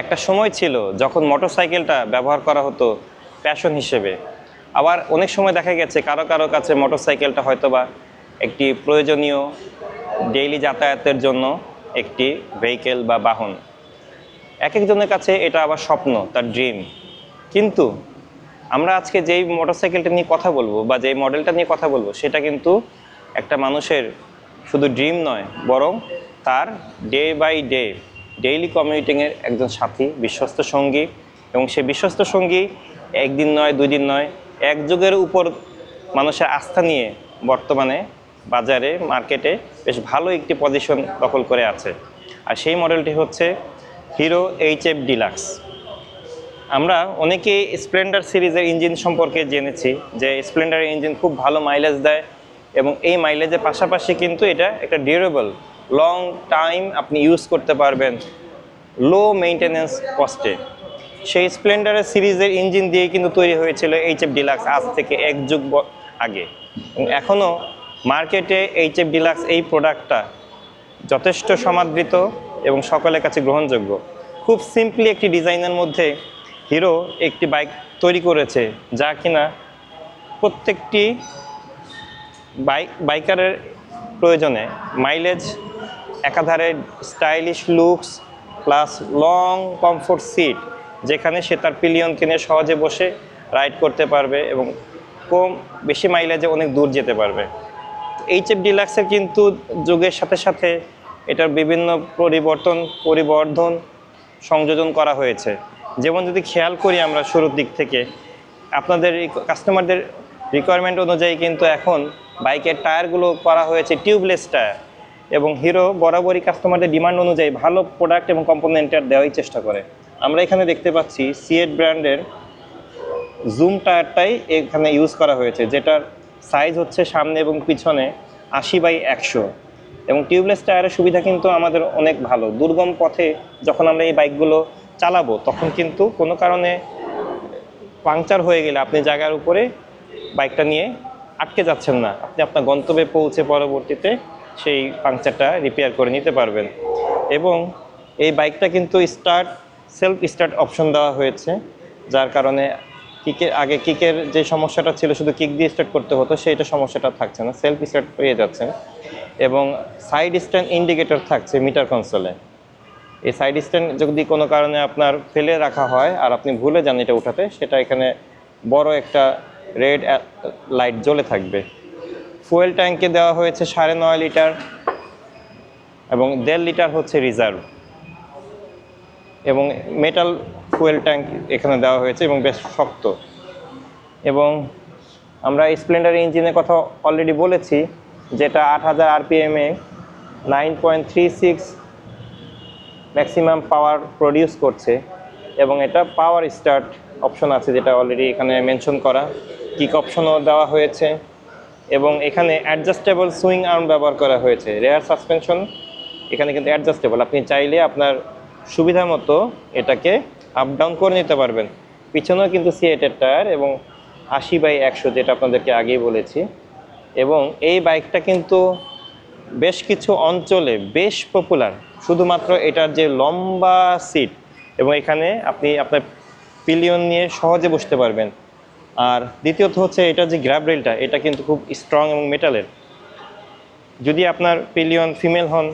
একটা সময় ছিল যখন মোটরসাইকেলটা ব্যবহার করা হতো প্যাশন হিসেবে। আবার অনেক সময় দেখা গেছে কারও কারও কাছে মোটরসাইকেলটা হয়তো বা একটি প্রয়োজনীয় ডেইলি যাতায়াতের জন্য একটি ভেহিকেল বা বাহন। এক একজনের কাছে এটা আবার স্বপ্ন, তার ড্রিম কিন্তু আমরা আজকে যেই মোটরসাইকেলটা নিয়ে কথা বলব বা যেই মডেলটা নিয়ে কথা বলব, সেটা কিন্তু একটা মানুষের শুধু ড্রিম নয়, বরং তার ডে বাই ডে ডেইলি কমিউটিংয়ের একজন সাথী, বিশ্বস্ত সঙ্গী এবং সে বিশ্বস্ত সঙ্গী একদিন নয়, দুই দিন নয়, এক যুগের উপর মানুষের আস্থা নিয়ে বর্তমানে বাজারে, মার্কেটে বেশ ভালো একটি পজিশন দখল করে আছে। আর সেই মডেলটি হচ্ছে হিরো এইচ এফ ডিলাক্স আমরা অনেকেই স্প্লেন্ডার সিরিজের ইঞ্জিন সম্পর্কে জেনেছি যে স্প্লেন্ডারের ইঞ্জিন খুব ভালো মাইলেজ দেয় এবং এই মাইলেজের পাশাপাশি কিন্তু এটা একটা ডিউরেবল লং টাইম আপনি ইউজ করতে পারবেন লো মেইনটেনেন্স কস্টে সেই স্প্লেন্ডারের সিরিজের ইঞ্জিন দিয়ে কিন্তু তৈরি হয়েছিল এইচ এফ ডিলাক্স আজ থেকে এক যুগ আগে। এখনও মার্কেটে এইচ এফ ডিলাক্স এই প্রোডাক্টটা যথেষ্ট সমাদৃত এবং সকলের কাছে গ্রহণযোগ্য। খুব সিম্পলি একটি ডিজাইনের মধ্যে হিরো একটি বাইক তৈরি করেছে, যা কিনা প্রত্যেকটি বাইক বাইকারের প্রয়োজনে মাইলেজ একাধারে stylish looks plus long comfort seat যেখানে সে তার পিলিয়ন কিনে সহজে বসে রাইড করতে পারবে এবং কম বেশি মাইলেজে অনেক দূর যেতে পারবে। এইচ এফ ডিলাক্সের কিন্তু যুগের সাথে সাথে এটার বিভিন্ন পরিবর্তন, পরিবর্ধন সংযোজন করা হয়েছে। যেমন যদি খেয়াল করি আমরা শুরুর দিক থেকে, আপনাদের কাস্টমারদের রিকোয়ারমেন্ট অনুযায়ী কিন্তু এখন বাইকের টায়ারগুলো করা হয়েছে টিউবলেস টায়ার এবং হিরো বরাবরই কাস্টমারদের ডিমান্ড অনুযায়ী ভালো প্রোডাক্ট এবং কম্পোনেন্টার দেওয়াই চেষ্টা করে। আমরা এখানে দেখতে পাচ্ছি সিএড ব্র্যান্ডের জুম টায়ারটাই এখানে ইউজ করা হয়েছে, যেটার সাইজ হচ্ছে সামনে এবং পিছনে আশি বাই একশো। এবং টিউবলেস টায়ারের সুবিধা কিন্তু আমাদের অনেক ভালো। দুর্গম পথে যখন আমরা এই বাইকগুলো চালাবো, তখন কিন্তু কোনো কারণে পাংচার হয়ে গেলে আপনি জায়গার উপরে বাইকটা নিয়ে আটকে যাচ্ছেন না। আপনি আপনার গন্তব্যে পৌঁছে পরবর্তীতে সেই পাংচারটা রিপেয়ার করে নিতে পারবেন। এবং এই বাইকটা কিন্তু স্টার্ট সেলফ স্টার্ট অপশন দেওয়া হয়েছে, যার কারণে কিকের আগে কিকের যে সমস্যাটা ছিল, শুধু কিক দিয়ে স্টার্ট করতে হতো, সেইটা সমস্যাটা থাকছে না সেলফ স্টার্ট পেয়ে যাচ্ছেন। এবং সাইড স্ট্যান্ড ইন্ডিকেটর থাকছে মিটার কনসোলে এই সাইড স্ট্যান্ড যদি কোনো কারণে আপনার ফেলে রাখা হয়, আর আপনি ভুলে যান এটা উঠাতে, সেটা এখানে বড় একটা রেড লাইট জ্বলে থাকবে। ফুয়েল ট্যাঙ্কে দেওয়া হয়েছে সাড়ে নয় লিটার এবং দেড় লিটার হচ্ছে রিজার্ভ। এবং মেটাল ফুয়েল ট্যাঙ্ক এখানে দেওয়া হয়েছে এবং বেশ শক্ত। এবং আমরা স্প্লেন্ডার ইঞ্জিনের কথা অলরেডি বলেছি, যেটা আট হাজার আরপিএমে nine point three six maximum power produce করছে এবং এটা পাওয়ার স্টার্ট অপশন আছে যেটা অলরেডি এখানে মেনশন করা। কিক অপশনও দেওয়া হয়েছে। এবং এখানে অ্যাডজাস্টেবল সুইং আর্ম ব্যবহার করা হয়েছে। রেয়ার সাসপেনশন এখানে কিন্তু অ্যাডজাস্টেবল আপনি চাইলে আপনার সুবিধা মতো এটাকে আপ ডাউন করে নিতে পারবেন। পিছনেও কিন্তু সিএটের টায়ার এবং আশি বাই একশো যেটা আপনাদেরকে আগেই বলেছি। এবং এই বাইকটা কিন্তু বেশ কিছু অঞ্চলে বেশ পপুলার শুধুমাত্র এটার যে লম্বা সিট এবং এখানে আপনি আপনার পিলিয়ন নিয়ে সহজে বসতে পারবেন। আর দ্বিতীয়ত হচ্ছে এটা যে গ্র্যাব রেলটা এটা কিন্তু খুব স্ট্রং এবং মেটালের যদি আপনার পিলিয়ন ফিমেল হন,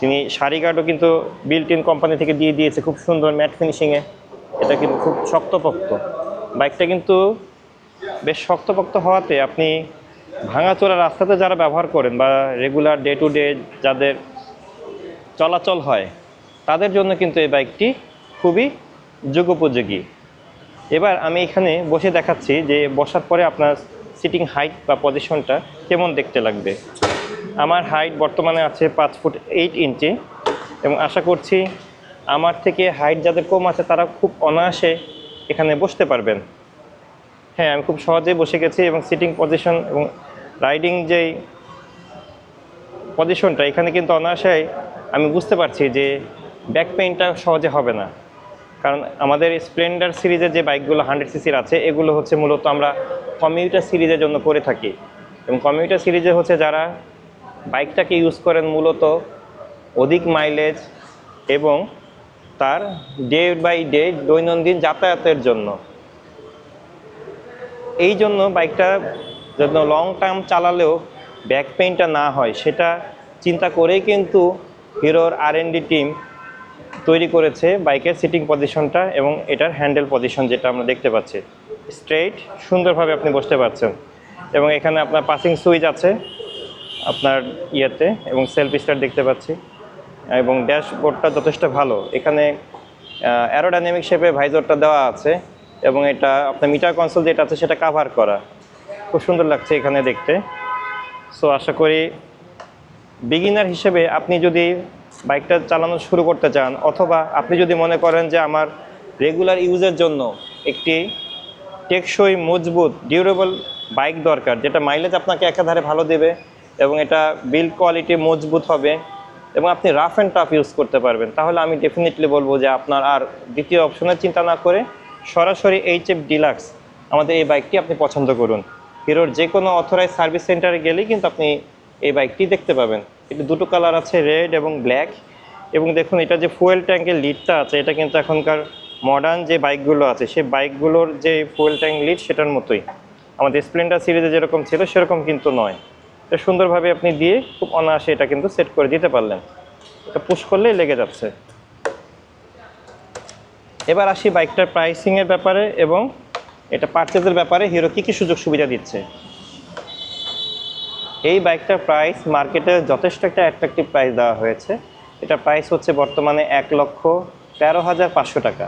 তিনি শাড়ি গার্ডও কিন্তু বিল্ট ইন কোম্পানি থেকে দিয়ে দিয়েছে খুব সুন্দর ম্যাট ফিনিশিংয়ে এটা কিন্তু খুব শক্তপোক্ত। বাইকটা কিন্তু বেশ শক্তপোক্ত হওয়াতে আপনি ভাঙাচোরা রাস্তাতে যারা ব্যবহার করেন বা রেগুলার ডে টু ডে যাদের চলাচল হয়, তাদের জন্য কিন্তু এই বাইকটি খুবই যুগোপযোগী। এবার আমি এখানে বসে দেখাচ্ছি যে বসার পরে আপনার সিটিং হাইট বা পজিশনটা কেমন দেখতে লাগবে। আমার হাইট বর্তমানে আছে পাঁচ ফুট এইট ইঞ্চি এবং আশা করছি আমার থেকে হাইট যাদের কম আছে তারা খুব অনায়াসে এখানে বসতে পারবেন। হ্যাঁ আমি খুব সহজেই বসে গেছি এবং সিটিং পজিশন এবং রাইডিং যেই পজিশনটা এখানে কিন্তু অনায়াসেই আমি বুঝতে পারছি যে ব্যাক পেইনটা সহজে হবে না। কারণ আমাদের স্প্লেন্ডার সিরিজের যে বাইকগুলো হান্ড্রেড সিসির আছে, এগুলো হচ্ছে মূলত আমরা কমিউটার সিরিজের জন্য করে থাকি। এবং কমিউটার সিরিজে হচ্ছে যারা বাইকটাকে ইউজ করেন মূলত অধিক মাইলেজ এবং তার ডে বাই ডে দৈনন্দিন যাতায়াতের জন্য। এই জন্য বাইকটা যেন লং টার্ম চালালেও ব্যাক পেইনটা না হয়, সেটা চিন্তা করেই কিন্তু হিরোর আর টিম তৈরি করেছে বাইকের সিটিং পজিশনটা এবং এটার হ্যান্ডেল পজিশন যেটা আমরা দেখতে পাচ্ছি। স্ট্রেইট, সুন্দরভাবে আপনি বসতে পারছেন। এবং এখানে আপনার পাসিং সুইচ আছে আপনার ইয়েতে এবং সেলফ স্টার দেখতে পাচ্ছি। এবং ড্যাশবোর্ডটা যথেষ্ট ভালো। এখানে অ্যারোডাইনামিক শেপে ভাইজরটা দেওয়া আছে এবং এটা আপনার মিটার কনসোল যেটা আছে সেটা কাভার করা। খুব সুন্দর লাগছে এখানে দেখতে। সো আশা করি বিগিনার হিসেবে আপনি যদি বাইকটা চালানো শুরু করতে চান, অথবা আপনি যদি মনে করেন যে আমার রেগুলার ইউজের জন্য একটি টেকসই, মজবুত, ডিউরেবল বাইক দরকার, যেটা মাইলেজ আপনাকে একাধারে ভালো দেবে এবং এটা বিল্ড কোয়ালিটি মজবুত হবে এবং আপনি রাফ অ্যান্ড টাফ ইউজ করতে পারবেন, তাহলে আমি ডেফিনেটলি বলব যে আপনার আর দ্বিতীয় অপশনের চিন্তা না করে সরাসরি এইচ এফ ডিলাক্স আমাদের এই বাইকটি আপনি পছন্দ করুন। হিরোর যে কোনো অথরাইজ সার্ভিস সেন্টারে গেলেই কিন্তু আপনি এই বাইকটি দেখতে পাবেন। এটা দুটো কালার আছে রেড এবং ব্ল্যাক এবং দেখুন, এটা যে ফুয়েল ট্যাঙ্কের লিডটা আছে, এটা কিন্তু এখনকার মডার্ন যে বাইকগুলো আছে, সেই বাইকগুলোর যে ফুয়েল ট্যাঙ্ক লিড সেটার মতোই। আমাদের স্প্লেন্ডার সিরিজে যেরকম ছিল, সেরকম কিন্তু নয়। এটা সুন্দরভাবে আপনি দিয়ে খুব অনায়াসে এটা কিন্তু সেট করে দিতে পারলেন। এটা পুশ করলেই লেগে যাচ্ছে। এবার আসি বাইকটার প্রাইসিংয়ের ব্যাপারে এবং এটা পারচেজের ব্যাপারে হিরো কী কী সুযোগ সুবিধা দিচ্ছে। এই বাইকটার প্রাইস মার্কেটে যথেষ্ট একটা অ্যাট্রাকটিভ প্রাইস দেওয়া হয়েছে। এটা প্রাইস হচ্ছে বর্তমানে এক লক্ষ তেরো হাজার পাঁচশো টাকা।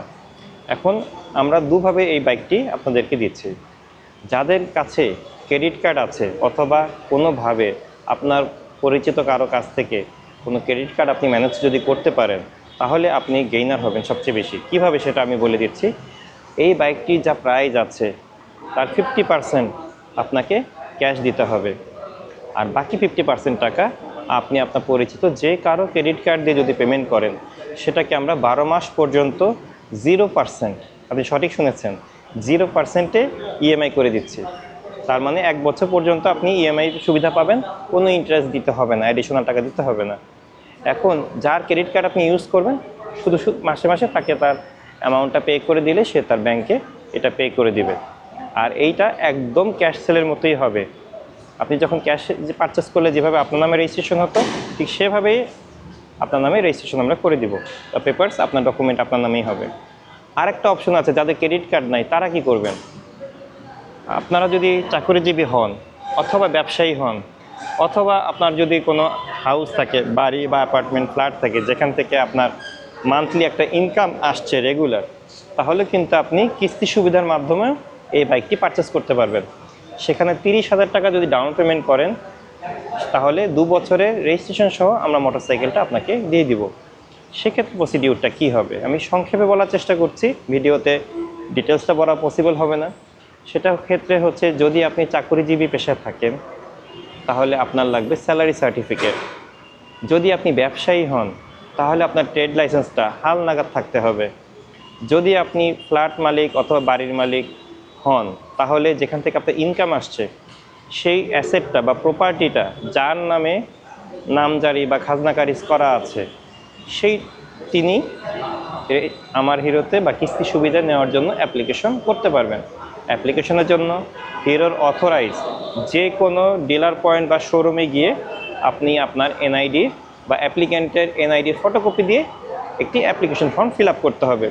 এখন আমরা দুভাবে এই বাইকটি আপনাদেরকে দিচ্ছি। যাদের কাছে ক্রেডিট কার্ড আছে অথবা কোনোভাবে আপনার পরিচিত কারও কাছ থেকে কোনো ক্রেডিট কার্ড আপনি ম্যানেজ যদি করতে পারেন, তাহলে আপনি গেইনার হবেন সবচেয়ে বেশি। কীভাবে সেটা আমি বলে দিচ্ছি? এই বাইকটি যা প্রাইস আছে, তার ফিফটি পার্সেন্ট আপনাকে ক্যাশ দিতে হবে। আর বাকি ফিফটি পার্সেন্ট টাকা আপনি আপনার পরিচিত যে কারও ক্রেডিট কার্ড দিয়ে যদি পেমেন্ট করেন, সেটাকে আমরা বারো মাস পর্যন্ত জিরো পার্সেন্ট আপনি সঠিক শুনেছেন জিরো পার্সেন্টে ইএমআই করে দিচ্ছি। তার মানে এক বছর পর্যন্ত আপনি ইএমআই সুবিধা পাবেন, কোনো ইন্টারেস্ট দিতে হবে না অ্যাডিশনাল টাকা দিতে হবে না। এখন যার ক্রেডিট কার্ড আপনি ইউজ করবেন, শুধু শুধু মাসে মাসে তাকে তার অ্যামাউন্টটা পে করে দিলে সে তার ব্যাংকে এটা পে করে দিবে। আর এইটা একদম ক্যাশ সেলের মতোই হবে। আপনি যখন ক্যাশ যে পারচেস করলে যেভাবে আপনার নামে রেজিস্ট্রেশন হতো, ঠিক সেভাবেই আপনার নামে রেজিস্ট্রেশন আমরা করে দিব। পেপারস আপনার ডকুমেন্ট আপনার নামেই হবে। আরেকটা অপশন আছে, যাদের ক্রেডিট কার্ড নাই, তারা কি করবেন? আপনারা যদি চাকরিজীবী হন, অথবা ব্যবসায়ী হন, অথবা আপনার যদি কোনো হাউস থাকে, বাড়ি বা অ্যাপার্টমেন্ট ফ্ল্যাট থাকে, যেখান থেকে আপনার মান্থলি একটা ইনকাম আসছে রেগুলার তাহলে কিন্তু আপনি কিস্তি সুবিধার মাধ্যমে এই বাইকটি পারচেস করতে পারবেন। সেখানে তিরিশ হাজার টাকা যদি ডাউন পেমেন্ট করেন, তাহলে দু বছরের রেজিস্ট্রেশন সহ আমরা মোটরসাইকেলটা আপনাকে দিয়ে দিব। সেক্ষেত্রে প্রসিডিউরটা কী হবে? আমি সংক্ষেপে বলার চেষ্টা করছি, ভিডিওতে ডিটেলসটা বলা পসিবল হবে না। সেটা ক্ষেত্রে হচ্ছে যদি আপনি চাকরিজীবী পেশায় থাকেন, তাহলে আপনার লাগবে স্যালারি সার্টিফিকেট যদি আপনি ব্যবসায়ী হন, তাহলে আপনার ট্রেড লাইসেন্সটা হাল নাগাদ থাকতে হবে। যদি আপনি ফ্ল্যাট মালিক অথবা বাড়ির মালিক হন, তাহলে যেখান থেকে আপনার ইনকাম আসছে, সেই অ্যাসেটটা বা প্রপার্টিটা যার নামে নামজারি বা খাজনা কারিজ করা আছে, সেই তিনি আমার হিরোতে বা কিস্তি সুবিধা নেওয়ার জন্য অ্যাপ্লিকেশন করতে পারবেন। অ্যাপ্লিকেশনের জন্য হিরোর অথরাইজ যে কোনো ডিলার পয়েন্ট বা শোরুমে গিয়ে আপনি আপনার এনআইডি বা অ্যাপ্লিক্যান্টের এনআইডির ফটোকপি দিয়ে একটি অ্যাপ্লিকেশন ফর্ম ফিল করতে হবে।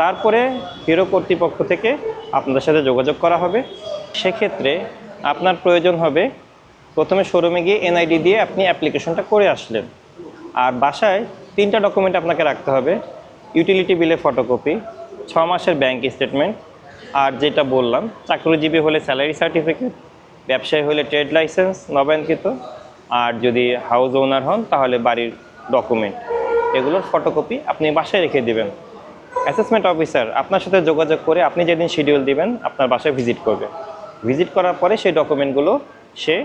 তারপরে হিরো কর্তৃপক্ষ থেকে আপনাদের সাথে যোগাযোগ করা হবে। সেক্ষেত্রে আপনার প্রয়োজন হবে প্রথমে শোরুমে গিয়ে এনআইডি দিয়ে আপনি অ্যাপ্লিকেশনটা করে আসলেন। আর বাসায় তিনটা ডকুমেন্ট আপনাকে রাখতে হবে ইউটিলিটি বিলের ফটোকপি ছ মাসের ব্যাংক স্টেটমেন্ট আর যেটা বললাম, চাকরিজীবী হলে স্যালারি সার্টিফিকেট ব্যবসায়ী হলে ট্রেড লাইসেন্স নবায়নকৃত, আর যদি হাউস ওনার হন তাহলে বাড়ির ডকুমেন্ট এগুলোর ফটোকপি আপনি বাসায় রেখে দেবেন। অ্যাসেসমেন্ট অফিসার আপনার সাথে যোগাযোগ করে আপনি যেদিন শিডিউল দিবেন, আপনার বাসায় ভিজিট করবে। ভিজিট করার পরে সেই ডকুমেন্টগুলো সে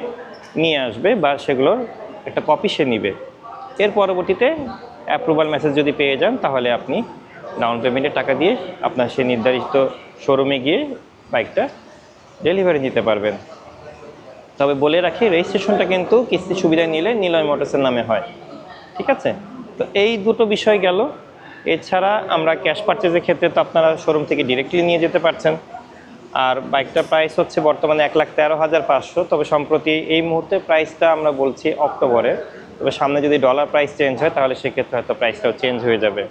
নিয়ে আসবে বা সেগুলোর একটা কপি সে নিবে। এর পরবর্তীতে অ্যাপ্রুভাল মেসেজ যদি পেয়ে যান, তাহলে আপনি ডাউন পেমেন্টের টাকা দিয়ে আপনার সে নির্ধারিত শোরুমে গিয়ে বাইকটা ডেলিভারি নিতে পারবেন। তবে বলে রাখি রেজিস্ট্রেশনটা কিন্তু কিস্তি সুবিধা নিলে নিলয় মোটরসের নামে হয়। ঠিক আছে? তো এই দুটো বিষয় গেল। এছাড়া আমরা ক্যাশ পারচেজের ক্ষেত্রে তো আপনারা শোরুম থেকে ডিরেক্টলি নিয়ে যেতে পারছেন। আর বাইকটার প্রাইস হচ্ছে বর্তমানে এক লাখ তেরো হাজার পাঁচশো। তবে সম্প্রতি এই মুহূর্তে প্রাইসটা আমরা বলছি অক্টোবরে তবে সামনে যদি ডলার প্রাইস চেঞ্জ হয়, তাহলে সেক্ষেত্রে হয়তো প্রাইসটাও চেঞ্জ হয়ে যাবে।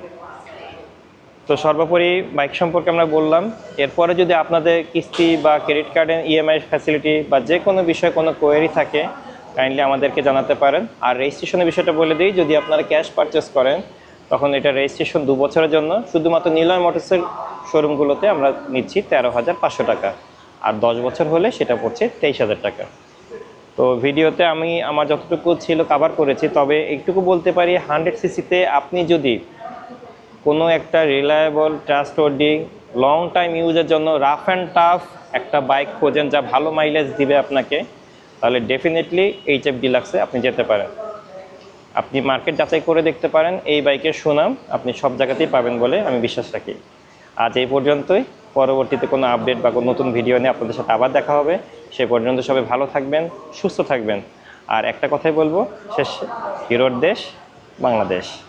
তো সর্বোপরি বাইক সম্পর্কে আমরা বললাম। এরপরে যদি আপনাদের কিস্তি বা ক্রেডিট কার্ডের ইএমআই ফ্যাসিলিটি বা যে কোনো বিষয়ে কোনো কোয়েরি থাকে কাইন্ডলি আমাদেরকে জানাতে পারেন। আর রেজিস্ট্রেশনের বিষয়টা বলে দিই, যদি আপনারা ক্যাশ পারচেস করেন তখন এটা রেজিস্ট্রেশন দু বছরের জন্য। শুধুমাত্র নিলয় মোটরসের শোরুমগুলোতে আমরা নিচ্ছি তেরো হাজার পাঁচশো টাকা। আর দশ বছর হলে সেটা পড়ছে তেইশ হাজার টাকা। তো ভিডিওতে আমি আমার যতটুকু ছিল কাভার করেছি, তবে একটুকু বলতে পারি হান্ড্রেড সিসিতে আপনি যদি কোনো একটা রিলায়েবল ট্রাস্টওয়ার্দি লং টাইম ইউজের জন্য রাফ অ্যান্ড টাফ একটা বাইক খোঁজেন যা ভালো মাইলেজ দিবে আপনাকে, তাহলে ডেফিনেটলি এইচ এফ ডিলাক্সে আপনি যেতে পারেন। আপনি মার্কেট যাচাই করে দেখতে পারেন, এই বাইকের সুনাম আপনি সব জায়গাতেই পাবেন বলে আমি বিশ্বাস রাখি। আজ এই পর্যন্তই। পরবর্তীতে কোনো আপডেট বা কোনো নতুন ভিডিও নিয়ে আপনাদের সাথে আবার দেখা হবে। সে পর্যন্ত সবাই ভালো থাকবেন, সুস্থ থাকবেন। আর একটা কথাই বলব, শেষ হিরোর দেশ বাংলাদেশ।